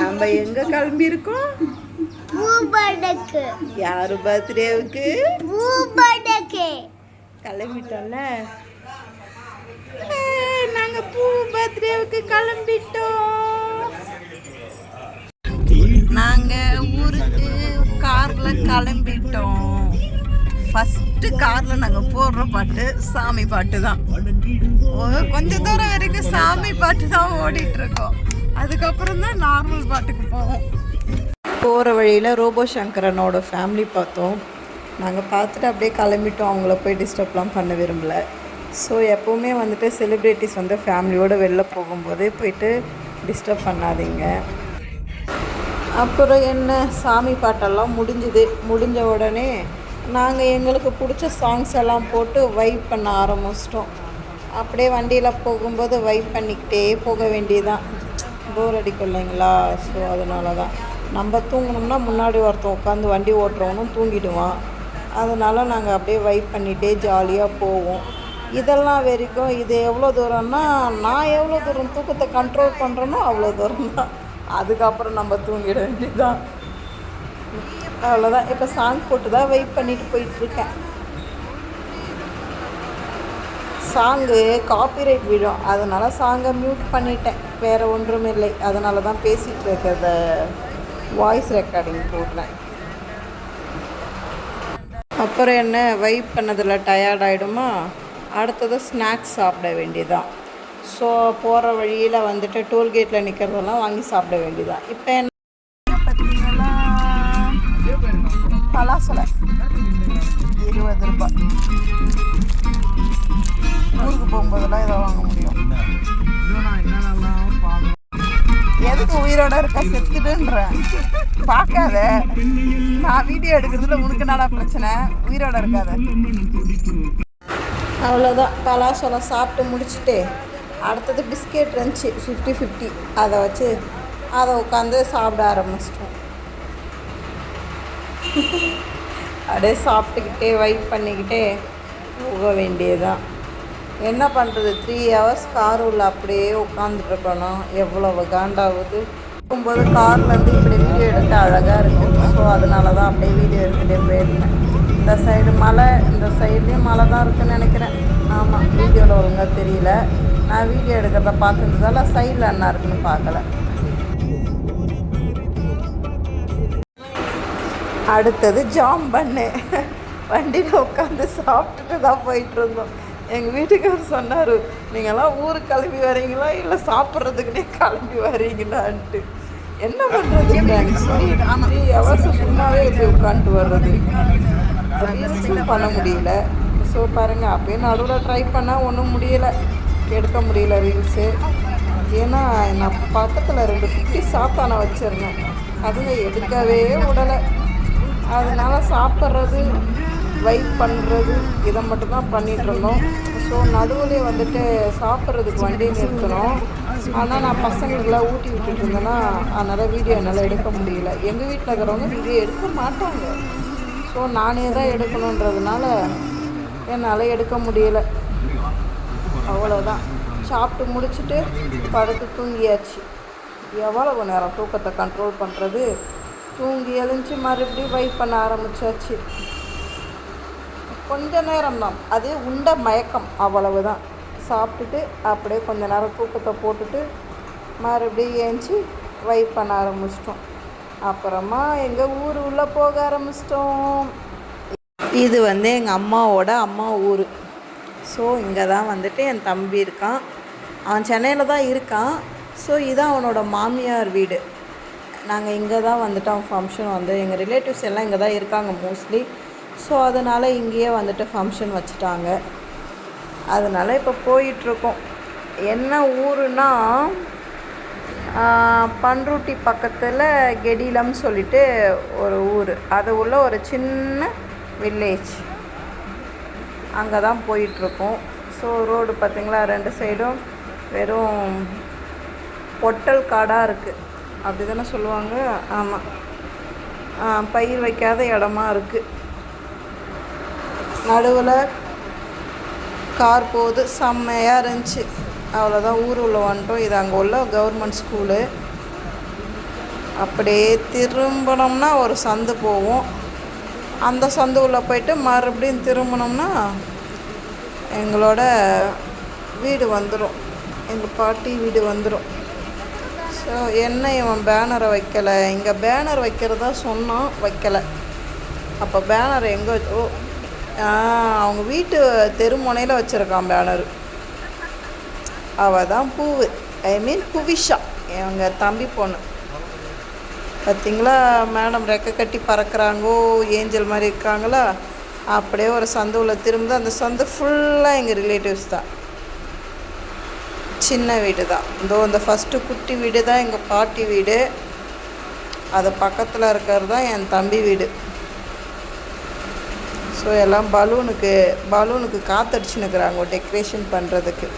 நம்ம எங்க கிளம்பி இருக்கோம் பூபடக்கு. யாரு பர்த்டேவுக்கு பூபடக்கு. கிளம்பிட்டோம்ல. நாங்க பூ பர்த்டேவுக்கு கிளம்பிட்டோம். நாங்க ஊருக்கு கார்ல கிளம்பிட்டோம். ஃபர்ஸ்ட் கார்ல நாங்க போடுற பாட்டு சாமி பாட்டு தான். கொஞ்ச தூரம் வரைக்கும் சாமி பாட்டு தான் ஓடிட்டு இருக்கோம். அதுக்கப்புறம் தான் நார்மல் பாட்டுக்கு போவோம். போகிற வழியில் ரோபோ சங்கரனோட ஃபேமிலி பார்த்தோம். நாங்கள் பார்த்துட்டு அப்படியே கிளம்பிட்டோம். அவங்கள போய் டிஸ்டர்ப்லாம் பண்ண விரும்பல. ஸோ எப்போவுமே வந்துட்டு செலிப்ரிட்டிஸ் வந்து ஃபேமிலியோடு வெளில போகும்போது போயிட்டு டிஸ்டர்ப் பண்ணாதீங்க. அப்புறம் என்ன? சாமி பாட்டெல்லாம் முடிஞ்சுது. முடிஞ்ச உடனே நாங்கள் எங்களுக்கு பிடிச்ச சாங்ஸ் எல்லாம் போட்டு வைப் பண்ண ஆரம்பிச்சிட்டோம். அப்படியே வண்டியில் போகும்போது வைப் பண்ணிக்கிட்டே போக வேண்டியதுதான். போர் அடிக்கும் இல்லைங்களா? ஸோ அதனால தான் நம்ம தூங்கணும்னா முன்னாடி ஒருத்தன் உட்காந்து வண்டி ஓட்டுறவனும் தூங்கிடுவான். அதனால் நாங்கள் அப்படியே வைப் பண்ணிகிட்டே ஜாலியாக போவோம். இதெல்லாம் வரைக்கும் இது எவ்வளோ தூரம்னா நான் எவ்வளோ தூரம் தூக்கத்தை கண்ட்ரோல் பண்ணுறேனோ அவ்வளோ தூரம் தான் அதுக்கப்புறம் நம்ம தூங்கிட வேண்டியதுதான். அவ்வளோதான் இப்போ சாங் போட்டு தான் வெயிட் பண்ணிட்டு போயிட்டுருக்கேன் சாங்கு காப்பிரைட் விழும் அதனால் சாங்கை மியூட் பண்ணிட்டேன். வேறு ஒன்றும் இல்லை. அதனால தான் பேசிகிட்டு இருக்கிறத வாய்ஸ் ரெக்கார்டிங் போடுறேன். அப்புறம் என்ன வைப் பண்ணதில் டயர்ட் ஆகிடுமா அடுத்தது ஸ்நாக்ஸ் சாப்பிட வேண்டியதான் ஸோ போகிற வழியில் வந்துட்டு டோல்கேட்டில் நிற்கிறதெல்லாம் வாங்கி சாப்பிட வேண்டியதான் இப்போ என்ன? பார்த்தீங்களா? பலாசலை. இருபது ரூபாய். போகும்போதெல்லாம் இதை வாங்க முடியும். எதுக்கு உயிரோட இருக்க? செத்துடுன்றேன் பார்க்காத. நான் வீடியோ எடுக்கிறதுல உனக்கு நல்லா பிரச்சனை? உயிரோட இருக்காத. அவ்வளோதான் பலாசோளம் சாப்பிட்டு முடிச்சுட்டு அடுத்தது பிஸ்கெட் இருந்துச்சு. ஃபிஃப்டி ஃபிஃப்டி அதை வச்சு அதை உட்காந்து சாப்பிட ஆரம்பிச்சிட்டோம். அப்படியே சாப்பிட்டுக்கிட்டே வைப் பண்ணிக்கிட்டே போக வேண்டியதுதான். என்ன பண்ணுறது த்ரீ ஹவர்ஸ் கார் உள்ள அப்படியே உட்காந்துட்ருக்கணும் எவ்வளவு காண்டாகுது இருக்கும்போது கார்லேருந்து இப்படி வீடியோ எடுக்க அழகாக இருக்குது ஸோ அதனால தான் அப்படியே வீடியோ எடுத்துகிட்டே போயிருந்தேன். இந்த சைடு மலை இந்த சைட்லேயும் மலை தான் இருக்குன்னு நினைக்கிறேன். ஆமாம் வீடியோவில் ஒழுங்காக தெரியல. நான் வீடியோ எடுக்கிறத பார்த்துருந்ததால சைடில் என்ன இருக்குன்னு பார்க்கல. அடுத்தது ஜாம் பண்ணு வண்டியில் உட்காந்து சாப்பிட்டுட்டு தான் போயிட்டு இருந்தோம். எங்கள் வீட்டுக்காரர் சொன்னார் நீங்களாம் ஊருக்கு கிளம்பி வரீங்களா? இல்லை சாப்பிட்றதுக்குனே கிளம்பி வரீங்களான்ட்டு. என்ன பண்ணுறது த்ரீ ஹவர்ஸ் சும்மாவே இப்படி உட்காந்துட்டு வர்றது. ரீல்ஸும் பண்ண முடியல. ஸோ பாருங்கள் அப்படியே நடுவில் ட்ரை பண்ணால் ஒன்றும் முடியலை. எடுக்க முடியல ரீல்ஸு ஏன்னா நான் பக்கத்தில் ரெண்டு குட்டி சாத்தானை வச்சுருந்தேன். அதுங்க எடுக்கவே விடலை அதனால சாப்பிட்றது வைப் பண்ணுறது இதை மட்டும்தான் பண்ணிகிட்ருந்தோம் ஸோ நடுவுலேயே வந்துட்டு சாப்பிட்றதுக்கு வண்டி நிறுத்தணும் ஆனால் நான் பசங்களுக்குலாம் ஊட்டி விட்டுட்டு இருந்தேன்னா அதனால் வீடியோ என்னால் எடுக்க முடியல. எங்கள் வீட்டில் இருக்கிறவங்க வீடியோ எடுக்க மாட்டாங்க. ஸோ நானே தான் எடுக்கணுன்றதுனால என்னால் எடுக்க முடியல. அவ்வளோதான் சாப்பிட்டு முடிச்சுட்டு படுத்து தூங்கியாச்சு. எவ்வளவு நேரம் தூக்கத்தை கண்ட்ரோல் பண்ணுறது தூங்கி எழுந்துச்சு மறுபடியும் வைப் பண்ண ஆரம்பிச்சாச்சு. கொஞ்ச நேரம் தான் அது உண்ட மயக்கம் அவ்வளவு தான் சாப்பிட்டுட்டு அப்படியே கொஞ்ச நேரம் தூக்கத்தை போட்டுட்டு மறுபடியும் ஏஞ்சி வைப் பண்ண ஆரம்பிச்சிட்டோம். அப்புறமா எங்கள் ஊர் உள்ளே போக ஆரம்பிச்சிட்டோம். இது வந்து எங்கள் அம்மாவோட அம்மா ஊர். ஸோ இங்கே தான் வந்துட்டு என் தம்பி இருக்கான். அவன் சென்னையில் தான் இருக்கான். ஸோ இதான் அவனோட மாமியார் வீடு. நாங்கள் இங்கே தான் வந்துட்டு அவன் ஃபங்க்ஷன் வந்து எங்கள் ரிலேட்டிவ்ஸ் எல்லாம் இங்கே தான் இருக்காங்க மோஸ்ட்லி ஸோ அதனால் இங்கேயே வந்துட்டு ஃபங்க்ஷன் வச்சுட்டாங்க. அதனால் இப்போ போயிட்டுருக்கோம். என்ன ஊருன்னா பன்ருட்டி பண்ருட்டி பக்கத்தில் கெடிலம் சொல்லிட்டு ஒரு ஊர். அது உள்ள ஒரு சின்ன வில்லேஜ் அங்கே தான் போயிட்டுருக்கோம். ஸோ ரோடு பார்த்திங்களா ரெண்டு சைடும் வெறும் பொட்டல் காடாக இருக்குது அப்படி தானே சொல்லுவாங்க ஆமாம் பயிர் வைக்காத இடமா இருக்குது நடுவில் கார் போகுது. செம்மையாக இருந்துச்சு. அவ்வளோதான் ஊர் உள்ள வந்துட்டோம். இது அங்கே உள்ள கவர்மெண்ட் ஸ்கூலு அப்படியே திரும்பினோம்னா ஒரு சந்து போவோம். அந்த சந்து உள்ளே போயிட்டு மறுபடியும் திரும்பினோம்னா எங்களோட வீடு வந்துடும் எங்கள் பாட்டி வீடு வந்துடும் ஸோ என்ன இவன் பேனரை வைக்கலை? இங்கே பேனர் வைக்கிறதா சொன்னான். வைக்கலை. அப்போ பேனர் எங்கே ஓ அவங்க வீட்டு தெருமுனையில் வச்சுருக்கான் பேனர். அவள் தான் பூவு. ஐ மீன் புவிஷா எங்கள் தம்பி பொண்ணு. பார்த்தீங்களா மேடம் ரெக்கை கட்டி பறக்கிறாங்கோ ஏஞ்சல் மாதிரி இருக்காங்களா? அப்படியே ஒரு சந்துவில் திரும்ப அந்த சந்து ஃபுல்லாக எங்கள் ரிலேட்டிவ்ஸ் தான். சின்ன வீடு தான். இதோ இந்த ஃபஸ்ட்டு குட்டி வீடு தான் எங்கள் பாட்டி வீடு. அது பக்கத்தில் இருக்கிறது தான் என் தம்பி வீடு. ஸோ எல்லாம் பலூனுக்கு பலூனுக்கு காத்தடிச்சுன்னுக்குறாங்க. டெக்கரேஷன் பண்ணுறதுக்கு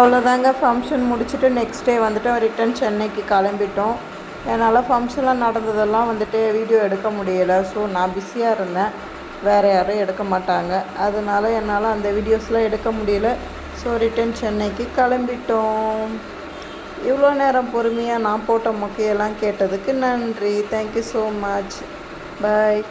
அவ்வளோதாங்க ஃபங்க்ஷன் முடிச்சுட்டு நெக்ஸ்ட் டே வந்துட்டு ரிட்டன் சென்னைக்கு கிளம்பிட்டோம். என்னால் ஃபங்க்ஷன்லாம் நடந்ததெல்லாம் வந்துட்டு வீடியோ எடுக்க முடியலை. ஸோ நான் பிஸியாக இருந்தேன். வேறு யாரும் எடுக்க மாட்டாங்க. அதனால என்னால் அந்த வீடியோஸ்லாம் எடுக்க முடியல. ஸோ ரிட்டன் சென்னைக்கு கிளம்பிட்டோம். இவ்வளோ நேரம் பொறுமையாக நான் போட்ட மொக்கையெல்லாம் கேட்டதுக்கு நன்றி. Thank you so much bye